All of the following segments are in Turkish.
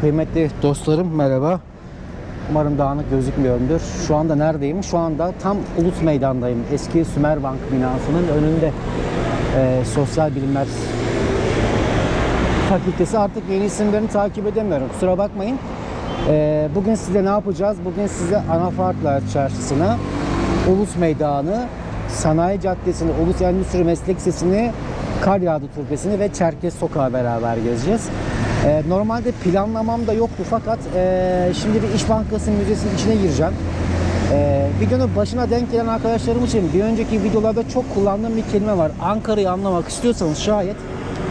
Kıymetli dostlarım merhaba. Umarım dağınık gözükmüyorumdur. Şu anda neredeyim? Şu anda tam Ulus Meydan'dayım. Eski Sümerbank binasının önünde. Ee, Sosyal Bilimler Fakültesi artık yeni isimlerini takip edemiyorum. Kusura bakmayın. Ee, bugün size ne yapacağız? Bugün size Anafartlar Çarşısı'na, Ulus Meydanı, Sanayi Caddesi'ni, Ulus Endüstri Meslek Lisesi'ni, Kar Yağdı Türbesi'ni ve Çerkez Sokağı beraber gezeceğiz. Ee, normalde planlamam da yoktu fakat ee, şimdi bir İş Bankası Müzesi'nin içine gireceğim. Ee, videonun başına denk gelen arkadaşlarım için bir önceki videolarda çok kullandığım bir kelime var. Ankara'yı anlamak istiyorsanız şayet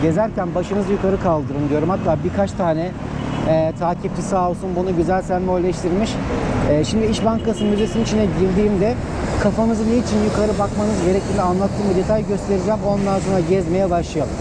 gezerken başınızı yukarı kaldırın diyorum. Hatta birkaç tane e, takipçi sağ olsun bunu güzel sembolleştirmiş. E, şimdi İş Bankası Müzesi'nin içine girdiğimde kafanızı niçin yukarı bakmanız gerektiğini anlattığım bir detay göstereceğim. Ondan sonra gezmeye başlayalım.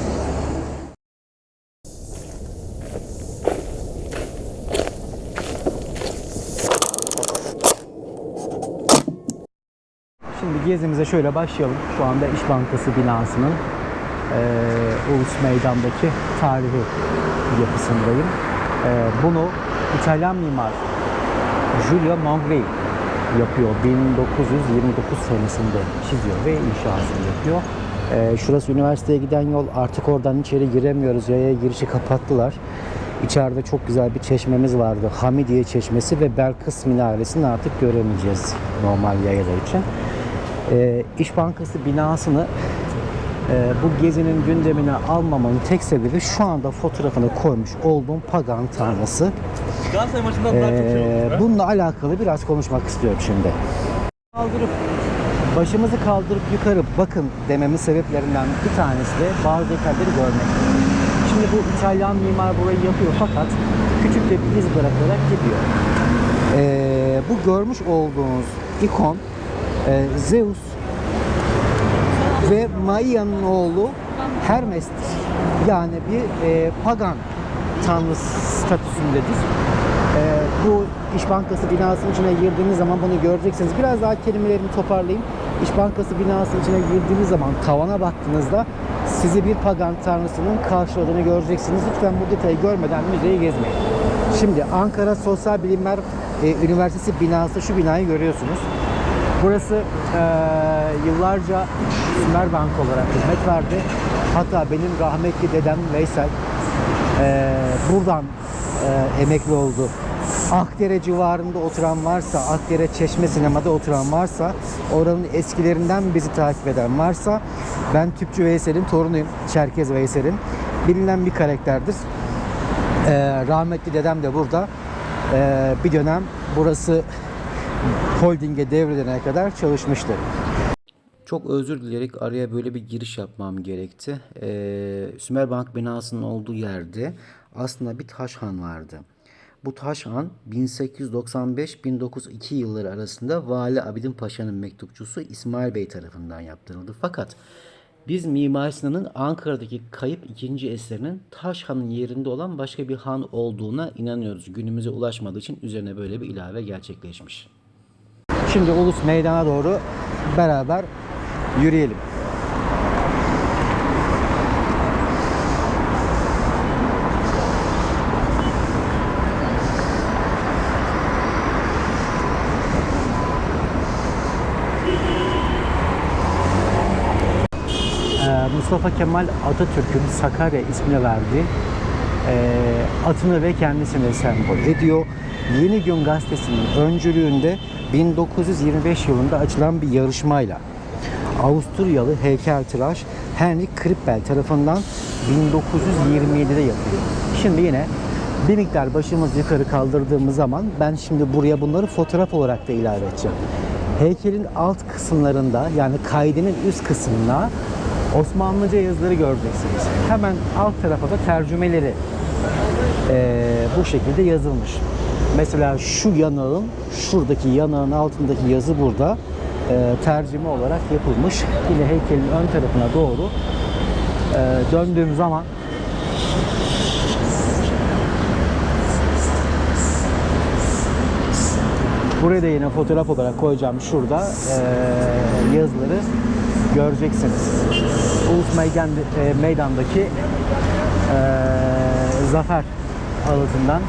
Şimdi gezimize şöyle başlayalım. Şu anda İş Bankası binasının eee Ulus Meydan'daki tarihi yapısındayım. Eee, bunu İtalyan mimar Giulio Mongri yapıyor. 1929 senesinde çiziyor ve inşasını yapıyor. Eee, şurası üniversiteye giden yol. Artık oradan içeri giremiyoruz. Yaya girişi kapattılar. İçeride çok güzel bir çeşmemiz vardı. Hamidiye Çeşmesi ve Belkıs Minaresi'ni artık göremeyeceğiz normal yayalar için. Ee, İş Bankası binasını e, bu gezinin gündemine almamamın tek sebebi şu anda fotoğrafını koymuş olduğum pagan tanrısı. Galatasaray maçından daha çok şey Ee, oldu. be. bununla alakalı biraz konuşmak istiyorum şimdi. Kaldırıp başımızı kaldırıp yukarı bakın dememin sebeplerinden bir tanesi de bazı detayları görmek. Şimdi bu İtalyan mimar burayı yapıyor fakat küçük de bir iz bırakarak gidiyor. Ee, bu görmüş olduğunuz ikon e, Zeus ve Maia'nın oğlu Hermes'tir. Yani bir e, pagan tanrı statüsündedir. E, bu İş Bankası binasının içine girdiğiniz zaman bunu göreceksiniz. Biraz daha kelimelerimi toparlayayım. İş Bankası binasının içine girdiğiniz zaman tavana baktığınızda sizi bir pagan tanrısının karşıladığını göreceksiniz. Lütfen bu detayı görmeden müzeyi gezmeyin. Şimdi Ankara Sosyal Bilimler e, Üniversitesi binası şu binayı görüyorsunuz. Burası eee, yıllarca Sümerbank olarak hizmet verdi. Hatta benim rahmetli dedem Veysel eee, buradan eee, emekli oldu. Akdere civarında oturan varsa, Akdere Çeşme Sinema'da oturan varsa, oranın eskilerinden bizi takip eden varsa, ben Tüpçü Veysel'in torunuyum, Çerkez Veysel'in. Bilinen bir karakterdir. Eee, rahmetli dedem de burada. Eee, bir dönem burası holdinge devredene kadar çalışmıştı. Çok özür dileyerek araya böyle bir giriş yapmam gerekti. Ee, Sümerbank binasının olduğu yerde aslında bir taşhan vardı. Bu taşhan 1895-1902 yılları arasında Vali Abidin Paşa'nın mektupçusu İsmail Bey tarafından yaptırıldı. Fakat biz Mimar Sinan'ın Ankara'daki kayıp ikinci eserinin Taşhan'ın yerinde olan başka bir han olduğuna inanıyoruz. Günümüze ulaşmadığı için üzerine böyle bir ilave gerçekleşmiş. Şimdi Ulus Meydan'a doğru beraber yürüyelim. Ee, Mustafa Kemal Atatürk'ün Sakarya ismini verdiği e, atını ve kendisini sembol ediyor. Yeni Gün Gazetesi'nin öncülüğünde 1925 yılında açılan bir yarışmayla Avusturyalı heykeltıraş Henrik Krippel tarafından 1927'de yapılıyor. Şimdi yine bir miktar başımızı yukarı kaldırdığımız zaman ben şimdi buraya bunları fotoğraf olarak da ilave edeceğim. Heykelin alt kısımlarında yani kaidenin üst kısmına Osmanlıca yazıları göreceksiniz. Hemen alt tarafa da tercümeleri eee, bu şekilde yazılmış. Mesela şu yanağın, şuradaki yanağın altındaki yazı burada eee, tercüme olarak yapılmış. Yine heykelin ön tarafına doğru eee, döndüğüm zaman Buraya da yine fotoğraf olarak koyacağım şurada eee, yazıları göreceksiniz. Ulus Meydan, e, Meydan'daki eee, zafer ağıtından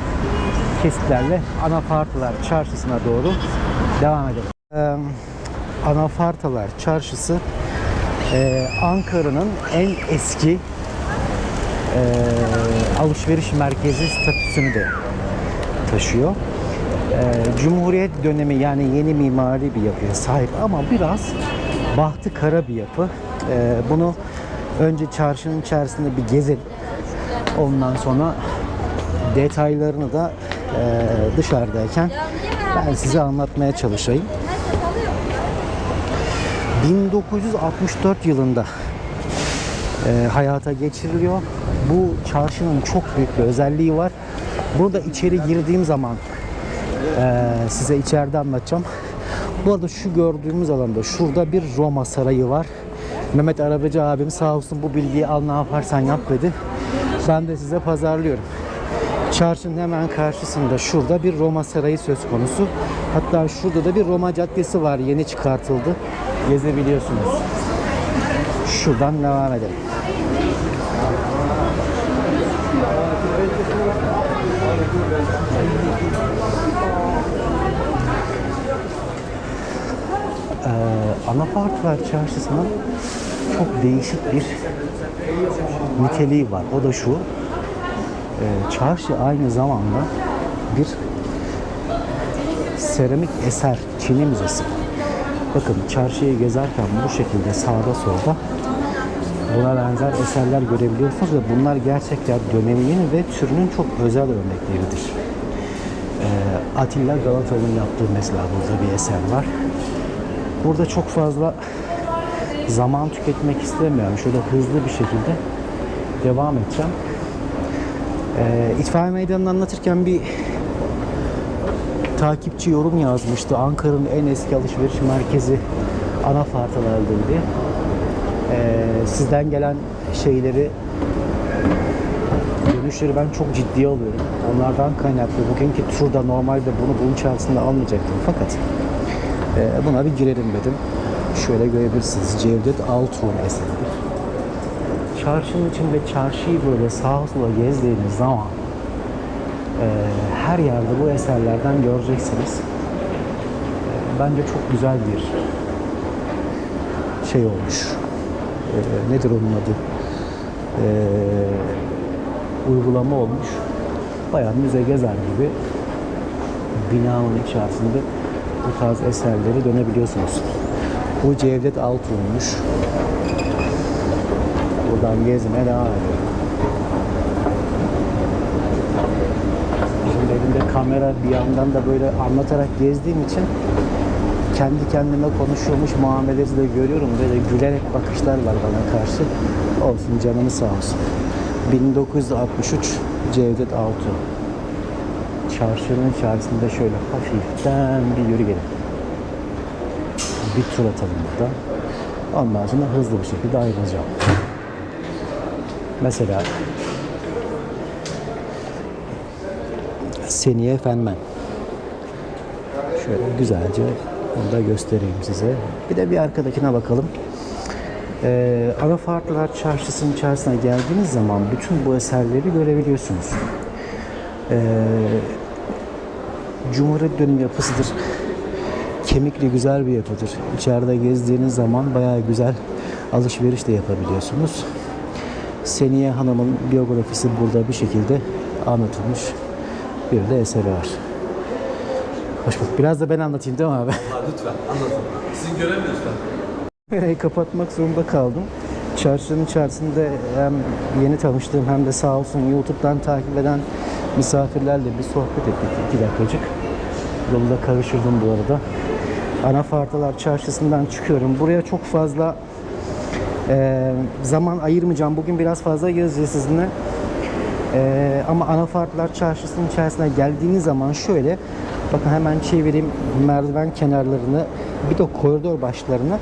kesitlerle Anafartalar Çarşısı'na doğru devam edelim. Ee, Anafartalar Çarşısı e, Ankara'nın en eski e, alışveriş merkezi statüsünü de taşıyor. E, Cumhuriyet dönemi yani yeni mimari bir yapıya sahip ama biraz bahtı kara bir yapı. E, bunu önce çarşının içerisinde bir gezelim. Ondan sonra detaylarını da dışarıdayken ben size anlatmaya çalışayım. 1964 yılında e, hayata geçiriliyor. Bu çarşının çok büyük bir özelliği var. Burada içeri girdiğim zaman e, size içeride anlatacağım. Bu arada şu gördüğümüz alanda şurada bir Roma sarayı var. Mehmet Arabacı abim sağ olsun bu bilgiyi al ne yaparsan yap dedi. Ben de size pazarlıyorum. Çarşının hemen karşısında şurada bir Roma sarayı söz konusu. Hatta şurada da bir Roma caddesi var yeni çıkartıldı. Gezebiliyorsunuz. Şuradan devam edelim. Ee, Anafartlar Çarşısı'nın çok değişik bir niteliği var. O da şu. Ee, çarşı aynı zamanda bir seramik eser Çin'i müzesi. Bakın çarşıyı gezerken bu şekilde sağda solda buna benzer eserler görebiliyorsunuz ve bunlar gerçekten döneminin ve türünün çok özel örnekleridir. Ee, Atilla Galatalı'nın yaptığı mesela burada bir eser var. Burada çok fazla zaman tüketmek istemiyorum. Şöyle hızlı bir şekilde devam edeceğim. Ee, İtfaiye Meydanı'nı anlatırken bir takipçi yorum yazmıştı. Ankara'nın en eski alışveriş merkezi Anafartalar'dır diye. Ee, sizden gelen şeyleri dönüşleri ben çok ciddiye alıyorum. Onlardan kaynaklı bugünkü turda normalde bunu bunun içerisinde almayacaktım fakat e, buna bir girelim dedim. Şöyle görebilirsiniz. Cevdet Altuğ eseridir. Çarşının içinde çarşıyı böyle sağa sola gezdiğiniz zaman e, her yerde bu eserlerden göreceksiniz. E, bence çok güzel bir şey olmuş. E, nedir onun adı? E, uygulama olmuş. Bayağı müze gezer gibi binanın içerisinde bu tarz eserleri dönebiliyorsunuz. Bu Cevdet Altuğ'muş. Buradan gezmeye devam ediyorum. Şimdi elimde kamera bir yandan da böyle anlatarak gezdiğim için kendi kendime konuşuyormuş muamelesi de görüyorum. Böyle gülerek bakışlar var bana karşı. Olsun canını sağ olsun. 1963 Cevdet Altuğ. Çarşının içerisinde şöyle hafiften bir yürüyelim. Bir tur atalım burada. Ondan sonra hızlı bir şekilde ayrılacağım. Mesela Seniye Fenmen. Şöyle güzelce onu da göstereyim size. Bir de bir arkadakine bakalım. Ee, Anafartlılar Çarşısı'nın içerisine geldiğiniz zaman bütün bu eserleri görebiliyorsunuz. Ee, Cumhuriyet dönemi yapısıdır. Kemikli güzel bir yapıdır. İçeride gezdiğiniz zaman bayağı güzel alışveriş de yapabiliyorsunuz. Seniye Hanım'ın biyografisi burada bir şekilde anlatılmış. Bir de eseri var. Hoş bulduk. Biraz da ben anlatayım değil mi abi? Ha, lütfen anlatın. Sizin görev lütfen. Kapatmak zorunda kaldım. Çarşının içerisinde hem yeni tanıştığım hem de sağ olsun YouTube'dan takip eden misafirlerle bir sohbet ettik iki dakikacık. Yolda karışırdım bu arada. Anafartalar Çarşısı'ndan çıkıyorum. Buraya çok fazla e, zaman ayırmayacağım. Bugün biraz fazla gezeceğiz sizinle. E, ama Anafartalar Çarşısı'nın içerisine geldiğiniz zaman şöyle bakın hemen çevireyim merdiven kenarlarını bir de koridor başlarını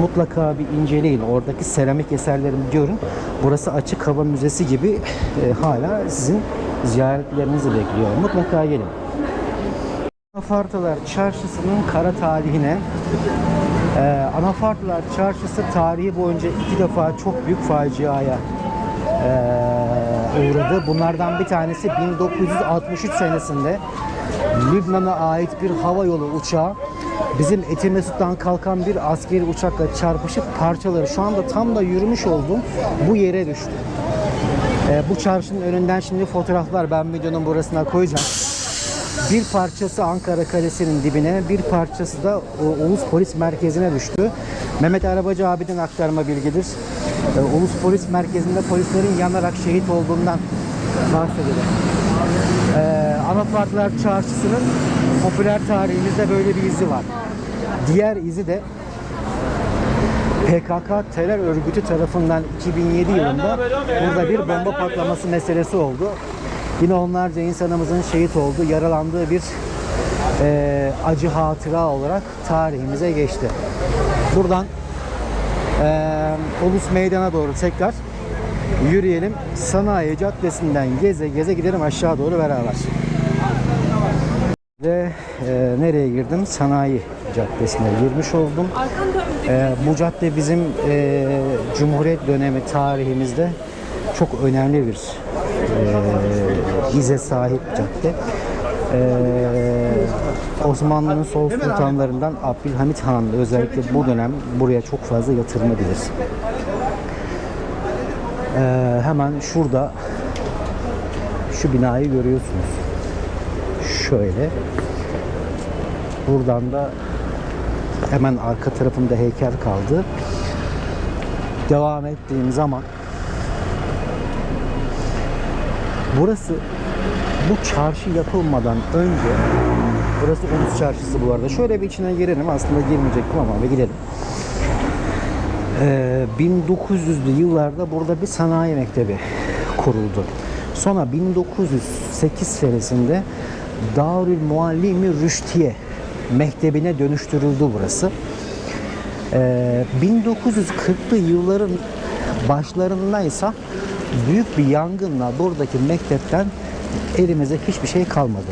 mutlaka bir inceleyin. Oradaki seramik eserlerini görün. Burası açık hava müzesi gibi e, hala sizin ziyaretlerinizi bekliyor. Mutlaka gelin. Anafartalar Çarşısı'nın kara tarihine ee, Anafartalar Çarşısı tarihi boyunca iki defa çok büyük faciaya ee, uğradı. Bunlardan bir tanesi 1963 senesinde Lübnan'a ait bir hava yolu uçağı bizim Etimesut'tan kalkan bir askeri uçakla çarpışıp parçaları şu anda tam da yürümüş oldum bu yere düştü. Ee, bu çarşının önünden şimdi fotoğraflar ben videonun burasına koyacağım. Bir parçası Ankara Kalesi'nin dibine, bir parçası da o, Ulus Polis Merkezi'ne düştü. Mehmet Arabacı abiden aktarma bilgidir. Ee, Ulus Polis Merkezi'nde polislerin yanarak şehit olduğundan bahsedilir. Ee, Anıtlar Çarşısı'nın popüler tarihimizde böyle bir izi var. Diğer izi de PKK terör örgütü tarafından 2007 yılında burada bir bomba patlaması meselesi oldu. Yine onlarca insanımızın şehit olduğu, yaralandığı bir eee, acı hatıra olarak tarihimize geçti. Buradan eee Ulus Meydan'a doğru tekrar yürüyelim. Sanayi Caddesi'nden geze geze gidelim aşağı doğru beraber. Ve eee, nereye girdim? Sanayi Caddesi'ne girmiş oldum. Ee, bu cadde bizim e, Cumhuriyet dönemi tarihimizde çok önemli bir e, ize sahip cadde. Ee, Osmanlı'nın sol sultanlarından Abdülhamit Han özellikle bu dönem buraya çok fazla yatırım edilir. Ee, hemen şurada şu binayı görüyorsunuz. Şöyle. Buradan da hemen arka tarafında heykel kaldı. Devam ettiğim zaman burası bu çarşı yapılmadan önce burası Ulus Çarşısı bu arada. Şöyle bir içine girelim. Aslında girmeyecektim ama bir girelim. Ee, 1900'lü yıllarda burada bir sanayi mektebi kuruldu. Sonra 1908 senesinde Darül Muallimi Rüştiye mektebine dönüştürüldü burası. Ee, 1940'lı yılların başlarındaysa büyük bir yangınla buradaki mektepten elimize hiçbir şey kalmadı.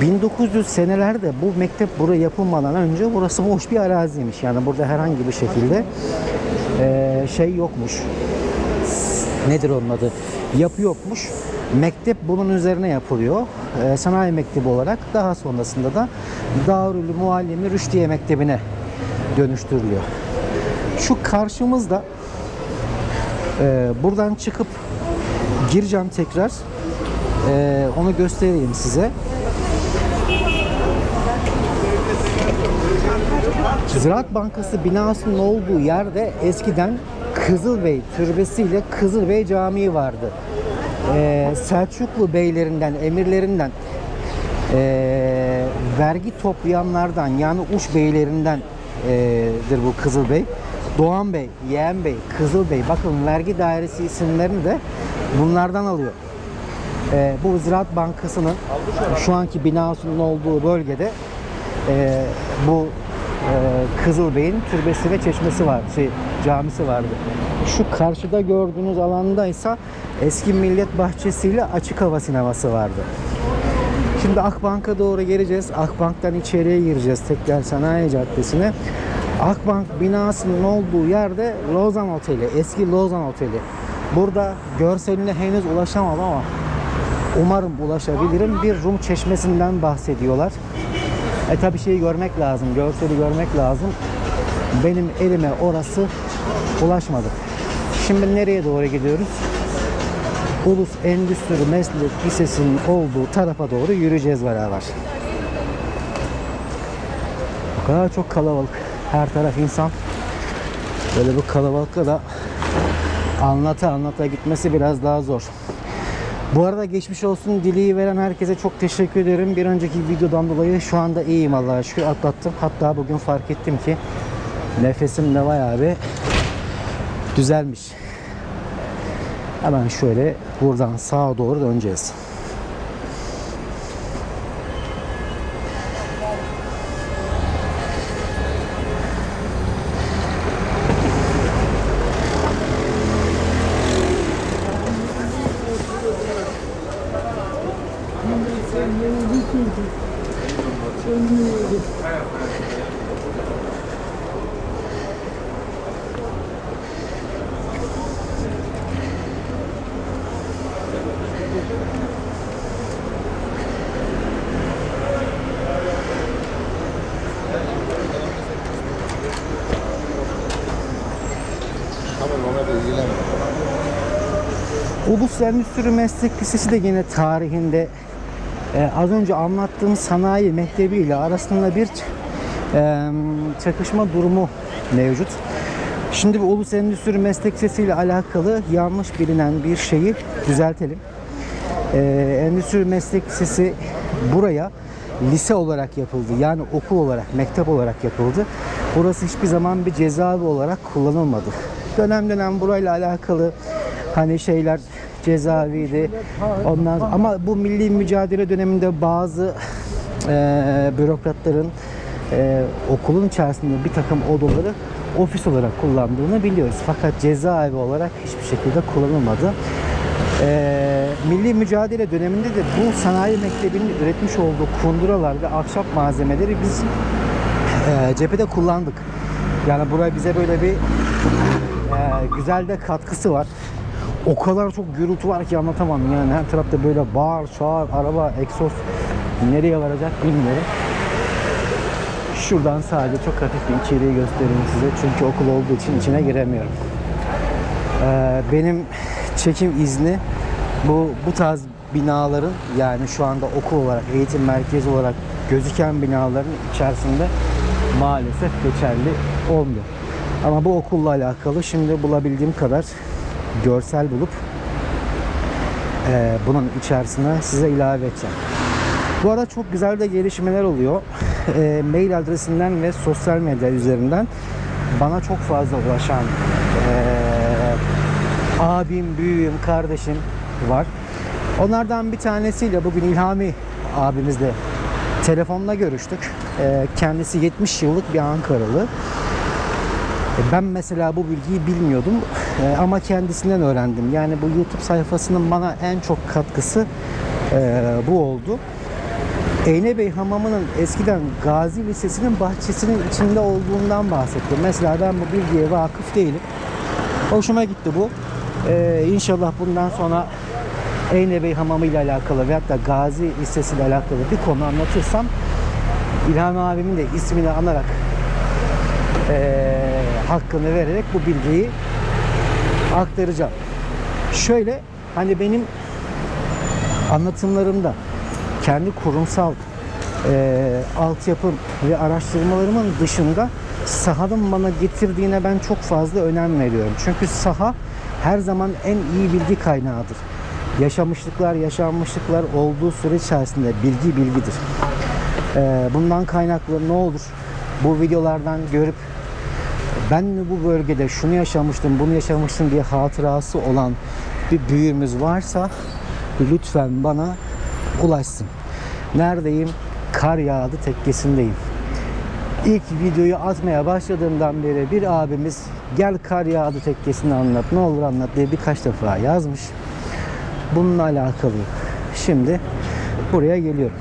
1900 senelerde bu mektep buraya yapılmadan önce burası boş bir araziymiş. Yani burada herhangi bir şekilde eee, şey yokmuş. Nedir onun adı? Yapı yokmuş. Mektep bunun üzerine yapılıyor. Eee, sanayi mektebi olarak. Daha sonrasında da Darül Muallimi Rüşdiye Mektebi'ne dönüştürülüyor. Şu karşımızda eee, buradan çıkıp gireceğim tekrar. Eee, onu göstereyim size. Ziraat Bankası binasının olduğu yerde eskiden Kızılbey Türbesi ile Kızılbey Camii vardı. Ee, Selçuklu beylerinden, emirlerinden ee, vergi toplayanlardan yani uç beylerinden ee, dir bu Kızılbey. Doğan Bey, Yeğen Bey, Kızılbey bakın vergi dairesi isimlerini de bunlardan alıyor. Ee, bu Ziraat Bankası'nın şu anki binasının olduğu bölgede e, bu e, Kızılbey'in türbesi ve çeşmesi var, şey, camisi vardı. Şu karşıda gördüğünüz alanda ise eski Millet Bahçesi ile açık hava sineması vardı. Şimdi Akbank'a doğru geleceğiz. Akbank'tan içeriye gireceğiz tekrar Sanayi Caddesi'ne. Akbank binasının olduğu yerde Lozan Oteli, eski Lozan Oteli. Burada görseline henüz ulaşamadım ama umarım ulaşabilirim. Bir Rum çeşmesinden bahsediyorlar. E tabi şeyi görmek lazım, görseli görmek lazım. Benim elime orası ulaşmadı. Şimdi nereye doğru gidiyoruz? Ulus Endüstri Meslek Lisesi'nin olduğu tarafa doğru yürüyeceğiz beraber. O kadar çok kalabalık. Her taraf insan. Böyle bu kalabalıkla da anlata anlata gitmesi biraz daha zor. Bu arada geçmiş olsun dileği veren herkese çok teşekkür ederim. Bir önceki videodan dolayı şu anda iyiyim Allah'a şükür atlattım. Hatta bugün fark ettim ki nefesim de bayağı bir düzelmiş. Hemen şöyle buradan sağa doğru döneceğiz. Ulus Endüstri Meslek Lisesi de yine tarihinde e, az önce anlattığım sanayi mektebi ile arasında bir e, çakışma durumu mevcut. Şimdi bu Ulus Endüstri Meslek Lisesi ile alakalı yanlış bilinen bir şeyi düzeltelim. E, Endüstri Meslek Lisesi buraya lise olarak yapıldı. Yani okul olarak, mektep olarak yapıldı. Burası hiçbir zaman bir cezaevi olarak kullanılmadı. Dönem dönem burayla alakalı hani şeyler cezaeviydi. Ondan ama bu milli mücadele döneminde bazı eee, bürokratların eee, okulun içerisinde bir takım odaları ofis olarak kullandığını biliyoruz. Fakat cezaevi olarak hiçbir şekilde kullanılmadı. Eee, milli mücadele döneminde de bu sanayi mektebinin üretmiş olduğu kunduralar ve ahşap malzemeleri biz eee, cephede kullandık. Yani buraya bize böyle bir eee, güzel de katkısı var. O kadar çok gürültü var ki anlatamam yani her tarafta böyle bağır, çağır, araba, egzoz nereye varacak bilmiyorum. Şuradan sadece çok hafif bir içeriği göstereyim size çünkü okul olduğu için içine giremiyorum. Ee, benim çekim izni bu bu tarz binaların yani şu anda okul olarak eğitim merkezi olarak gözüken binaların içerisinde maalesef geçerli olmuyor. Ama bu okulla alakalı şimdi bulabildiğim kadar görsel bulup e, bunun içerisine size ilave edeceğim. Bu arada çok güzel de gelişmeler oluyor. E, mail adresinden ve sosyal medya üzerinden bana çok fazla ulaşan e, abim, büyüğüm, kardeşim var. Onlardan bir tanesiyle bugün İlhami abimizle telefonla görüştük. E, kendisi 70 yıllık bir Ankaralı. E, Ben mesela bu bilgiyi bilmiyordum E, ama kendisinden öğrendim. Yani bu YouTube sayfasının bana en çok katkısı e, bu oldu. Eynebey Hamamı'nın eskiden Gazi Lisesi'nin bahçesinin içinde olduğundan bahsetti. Mesela ben bu bilgiye vakıf değilim. Hoşuma gitti bu. E, inşallah bundan sonra Eynebey Hamamı ile alakalı veyahut da Gazi Lisesi ile alakalı bir konu anlatırsam İlhami abimin de ismini anarak eee, hakkını vererek bu bilgiyi aktaracağım. Şöyle hani benim anlatımlarımda kendi kurumsal eee altyapım ve araştırmalarımın dışında sahanın bana getirdiğine ben çok fazla önem veriyorum. Çünkü saha her zaman en iyi bilgi kaynağıdır. Yaşamışlıklar, yaşanmışlıklar olduğu süre içerisinde bilgi bilgidir. Eee, bundan kaynaklı ne olur bu videolardan görüp ben de bu bölgede şunu yaşamıştım, bunu yaşamıştım diye hatırası olan bir büyüğümüz varsa lütfen bana ulaşsın. Neredeyim? Kar yağdı tekkesindeyim. İlk videoyu atmaya başladığımdan beri bir abimiz gel kar yağdı tekkesini anlat, ne olur anlat diye birkaç defa yazmış. Bununla alakalı. Şimdi buraya geliyorum.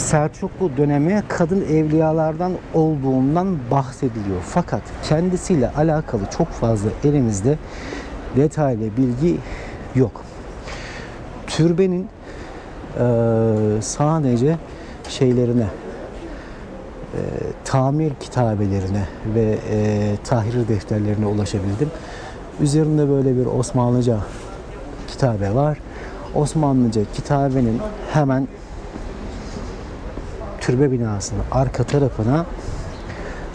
Selçuklu dönemi kadın evliyalardan olduğundan bahsediliyor. Fakat kendisiyle alakalı çok fazla elimizde detaylı bilgi yok. Türbenin eee, sadece şeylerine eee, tamir kitabelerine ve eee tahrir defterlerine ulaşabildim. Üzerinde böyle bir Osmanlıca kitabe var. Osmanlıca kitabenin hemen türbe binasının arka tarafına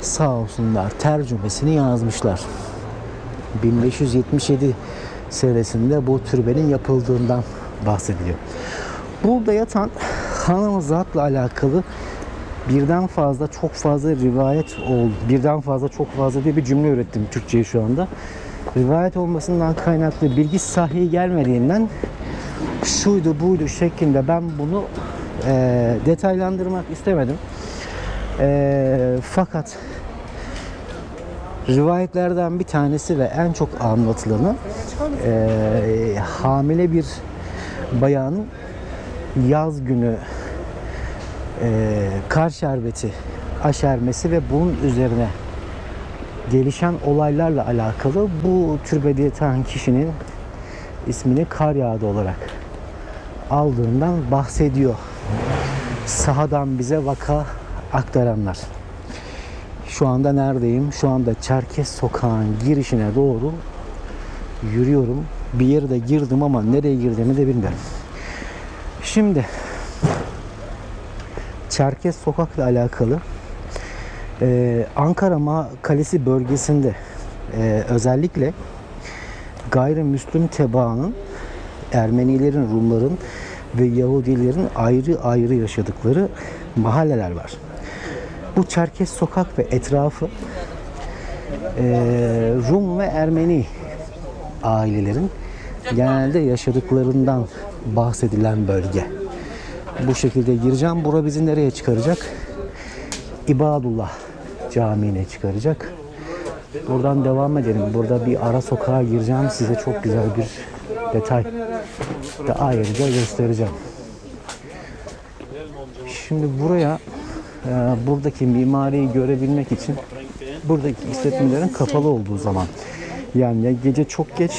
sağ olsunlar tercümesini yazmışlar. 1577 senesinde bu türbenin yapıldığından bahsediliyor. Burada yatan hanım zatla alakalı birden fazla çok fazla rivayet oldu. Birden fazla çok fazla diye bir cümle ürettim Türkçe'yi şu anda. Rivayet olmasından kaynaklı bilgi sahih gelmediğinden şuydu buydu şeklinde ben bunu eee, detaylandırmak istemedim. Eee, fakat rivayetlerden bir tanesi ve en çok anlatılanı eee, hamile bir bayanın yaz günü eee, kar şerbeti aşermesi ve bunun üzerine gelişen olaylarla alakalı bu türbede yatan kişinin ismini kar yağdı olarak aldığından bahsediyor. Sahadan bize vaka aktaranlar. Şu anda neredeyim? Şu anda Çerkez sokağın girişine doğru yürüyorum. Bir yere de girdim ama nereye girdiğimi de bilmiyorum. Şimdi Çerkez sokakla alakalı ee, Ankara Ma Kalesi bölgesinde ee, özellikle gayrimüslim tebaanın Ermenilerin, Rumların ve Yahudilerin ayrı ayrı yaşadıkları mahalleler var. Bu Çerkez sokak ve etrafı ee, Rum ve Ermeni ailelerin genelde yaşadıklarından bahsedilen bölge. Bu şekilde gireceğim. Bura bizi nereye çıkaracak? İbadullah Camii'ne çıkaracak. Buradan devam edelim. Burada bir ara sokağa gireceğim. Size çok güzel bir detay da ayrıca göstereceğim. Şimdi buraya e, buradaki mimariyi görebilmek için buradaki işletmelerin kapalı olduğu zaman yani ya gece çok geç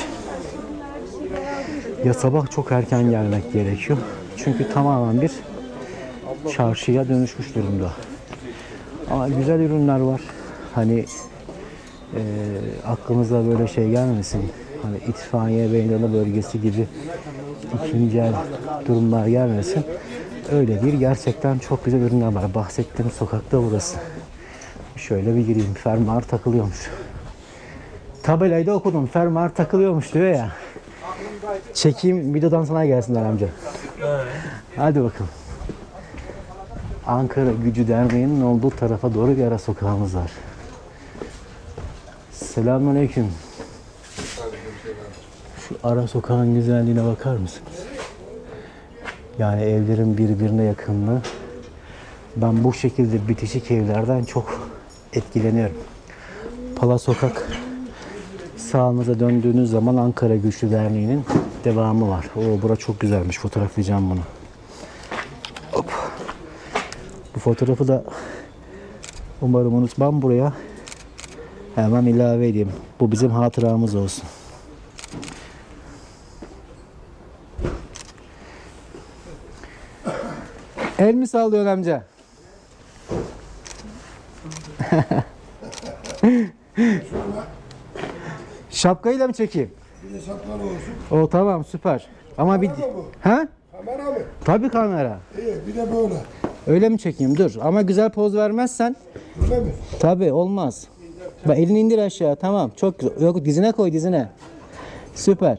ya sabah çok erken gelmek gerekiyor. Çünkü tamamen bir çarşıya dönüşmüş durumda. Ama güzel ürünler var. Hani e, aklımıza böyle şey gelmesin. Hani itfaiye meydanı bölgesi gibi ikinci el durumlar gelmesin. Öyle değil. Gerçekten çok güzel ürünler var. Bahsettiğim sokakta burası. Şöyle bir gireyim. Fermuar takılıyormuş. Tabelayı da okudum. Fermuar takılıyormuş diyor ya. Çekeyim videodan sana gelsinler amca. Hadi bakalım. Ankara Gücü Derneği'nin olduğu tarafa doğru bir ara sokağımız var. Selamünaleyküm. Şu ara sokağın güzelliğine bakar mısınız? Yani evlerin birbirine yakınlığı. Ben bu şekilde bitişik evlerden çok etkileniyorum. Pala Sokak sağınıza döndüğünüz zaman Ankara Güçlü Derneği'nin devamı var. O bura çok güzelmiş. Fotoğraflayacağım bunu. Hop. Bu fotoğrafı da umarım unutmam buraya. Hemen ilave edeyim. Bu bizim hatıramız olsun. El mi sallıyorsun amca? Şapkayla mı çekeyim? Bir de şapkalı olsun. O tamam süper. Ama bir... Kamera mı? Ha? Kamera mı? Tabii kamera. İyi bir de böyle. Öyle mi çekeyim? Dur. Ama güzel poz vermezsen Öyle mi? tabii olmaz. Bak elini indir aşağı. Tamam. Çok güzel. Yok dizine koy dizine. Süper.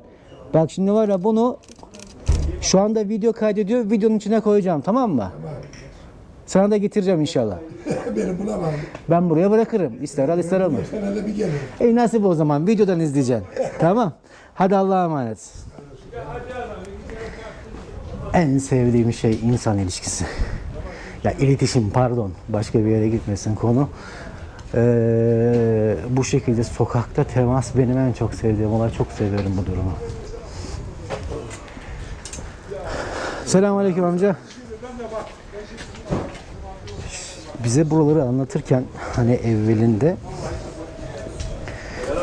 Bak şimdi var ya bunu şu anda video kaydediyor. Videonun içine koyacağım. Tamam mı? Sana da getireceğim inşallah. Beni bulamam. Ben buraya bırakırım. İster al ister alma. Senede bir gelirim. E nasip o zaman. Videodan izleyeceksin. tamam. Hadi Allah'a emanet. En sevdiğim şey insan ilişkisi. Ya iletişim pardon. Başka bir yere gitmesin konu. Ee, bu şekilde sokakta temas benim en çok sevdiğim olay. Çok seviyorum bu durumu. Selamünaleyküm amca. Bize buraları anlatırken hani evvelinde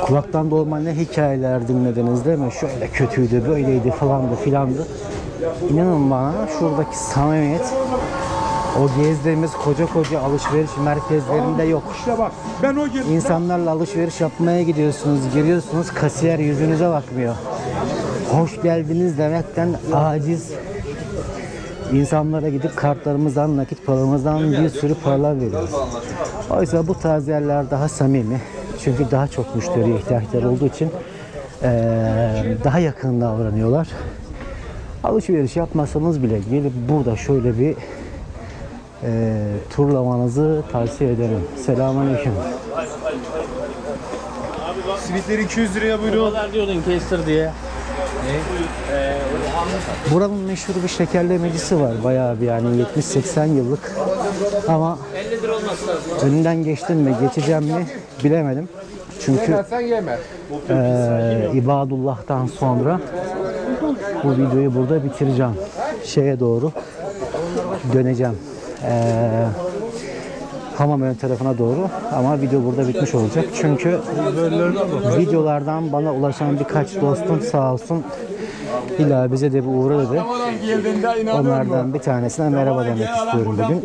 kulaktan dolma ne hikayeler dinlediniz değil mi? Şöyle kötüydü, böyleydi falandı filandı. İnanın bana şuradaki samimiyet o gezdiğimiz koca koca alışveriş merkezlerinde yok. İşte bak ben o gün İnsanlarla alışveriş yapmaya gidiyorsunuz, giriyorsunuz, kasiyer yüzünüze bakmıyor. Hoş geldiniz demekten aciz. İnsanlara gidip kartlarımızdan, nakit paramızdan bir sürü paralar veriyoruz. Oysa bu tarz yerler daha samimi. Çünkü daha çok müşteriye ihtiyaçları olduğu için eee, daha yakın davranıyorlar. Alışveriş yapmasanız bile gelip burada şöyle bir eee turlamanızı tavsiye ederim. Selamünaleyküm. simitleri 200 liraya buyurun. Dolar diyordun kestir diye. Buranın meşhur bir şekerlemecisi var bayağı bir yani 70-80 yıllık ama 50 lira olması lazım. önünden geçtim mi geçeceğim mi bilemedim. Çünkü eee İbadullah'tan sonra bu videoyu burada bitireceğim. Şeye doğru döneceğim. Eee hamam ön tarafına doğru ama video burada bitmiş olacak. Çünkü videolardan bana ulaşan birkaç dostum sağ olsun İlla bize de bir uğra dedi. Onlardan bir tanesine merhaba demek istiyorum bugün.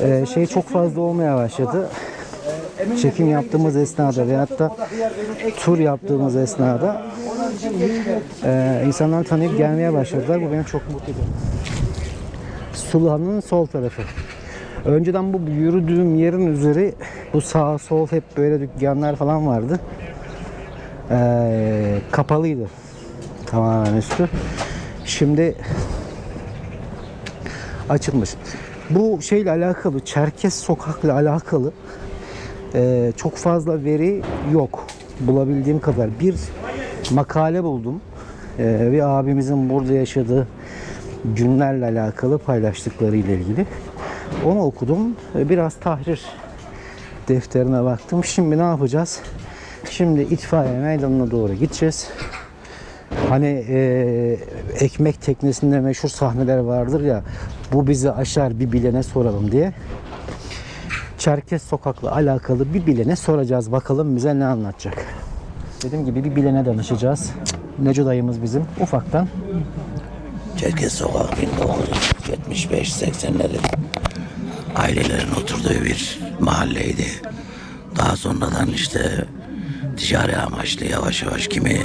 Ee, şey çok fazla olmaya başladı. Çekim yaptığımız esnada veyahut da tur yaptığımız esnada e, insanlar tanıyıp gelmeye başladılar. Bu beni çok mutlu ediyor. Suluhan'ın sol tarafı. Önceden bu yürüdüğüm yerin üzeri bu sağ sol hep böyle dükkanlar falan vardı. Ee, kapalıydı. Tamamen üstü. Şimdi açılmış. Bu şeyle alakalı, Çerkez sokakla alakalı e, çok fazla veri yok. Bulabildiğim kadar. Bir makale buldum. E, bir abimizin burada yaşadığı günlerle alakalı paylaştıkları ile ilgili. Onu okudum. E, Biraz tahrir defterine baktım. Şimdi ne yapacağız? Şimdi itfaiye meydanına doğru gideceğiz. Hani e, ekmek teknesinde meşhur sahneler vardır ya bu bizi aşar bir bilene soralım diye. Çerkez sokakla alakalı bir bilene soracağız bakalım bize ne anlatacak. Dediğim gibi bir bilene danışacağız. Neco dayımız bizim ufaktan. Çerkez Sokak 1975-80'lerin ailelerin oturduğu bir mahalleydi. Daha sonradan işte ticari amaçlı yavaş yavaş kimi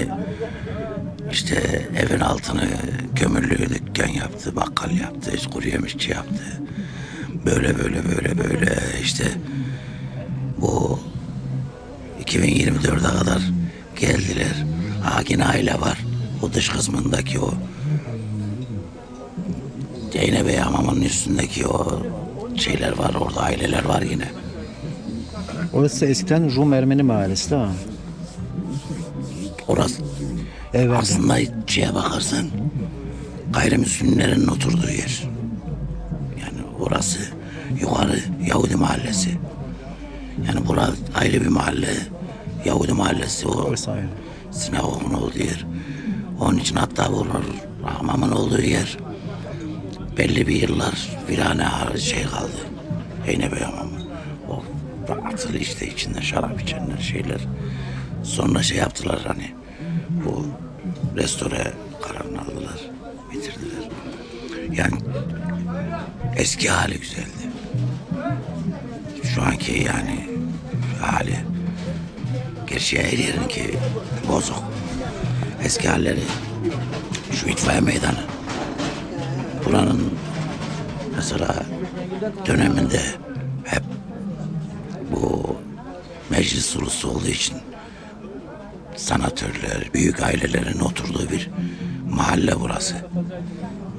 işte evin altını kömürlüğü dükkan yaptı, bakkal yaptı, kuru yemişçi yaptı. Böyle böyle böyle böyle işte bu 2024'e kadar geldiler. Hakin aile var. O dış kısmındaki o Zeynep Bey hamamının üstündeki o şeyler var orada aileler var yine. Orası eskiden Rum Ermeni mahallesi değil mi? Orası Evet. aslında şeye bakarsan gayrimüslimlerin oturduğu yer. Yani orası yukarı Yahudi mahallesi. Yani burası ayrı bir mahalle. Yahudi mahallesi o. Orası ayrı. Sinagogun olduğu yer. Onun için hatta bu hamamın olduğu yer belli bir yıllar virane şey kaldı. Zeynep hamamı. O atılı işte içinde şarap içenler şeyler. Sonra şey yaptılar hani bu restore kararını aldılar. Bitirdiler. Yani eski hali güzeldi. Şu anki yani hali Gerçi her yerinki bozuk. Eski halleri şu itfaiye meydanı. Buranın mesela döneminde hep bu meclis sulusu olduğu için sanatörler, büyük ailelerin oturduğu bir mahalle burası.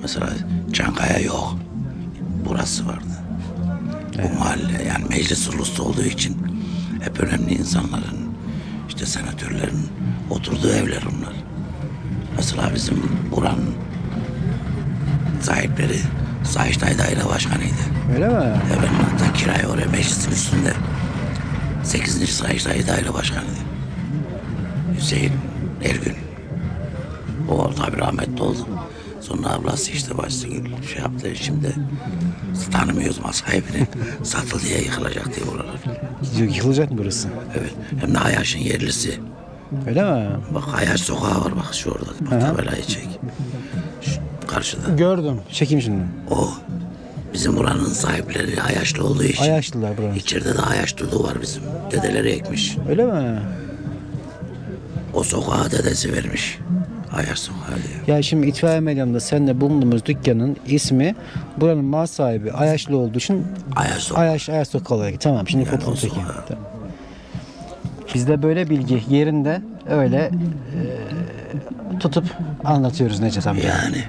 Mesela Çankaya yok. Burası vardı. Bu mahalle yani meclis sulusu olduğu için hep önemli insanların işte senatörlerin oturduğu evler onlar. Mesela bizim buranın sahipleri Sayıştay Daire Başkanı'ydı. Öyle mi? Evet, hatta kirayı oraya meclisin üstünde. 8. Sayıştay Daire Başkanı'ydı. Hüseyin Ergün. O tabi rahmetli oldu. Sonra ablası işte Başsıgül şey yaptı. Şimdi tanımıyoruz mal sahibini. Satıl diye yıkılacak diye buralar. Yıkılacak mı burası? Evet. Hem de Hayaş'ın yerlisi. Öyle mi? Bak Hayaş sokağı var bak şu orada. Bak tabelayı çek. Şu karşıda. Gördüm. Çekeyim şimdi. O bizim buranın sahipleri Hayaşlı olduğu için. Ayaşlılar buranın. İçeride de Hayaş dudu var bizim. Dedeleri ekmiş. Öyle mi? O sokağa dedesi vermiş. Sokağı diye. Ya şimdi itfaiye meydanında seninle bulunduğumuz dükkanın ismi buranın mal sahibi Ayaşlı olduğu için Hayaş sokağı. Ayaş Ayaş sokağı olarak. Tamam şimdi Yani çekeyim. sokağı. Tamam. Bizde böyle bilgi yerinde öyle e, tutup anlatıyoruz Necdet amca. Yani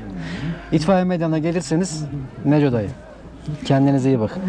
İtfaiye meydanına gelirseniz Neco dayı. Kendinize iyi bakın.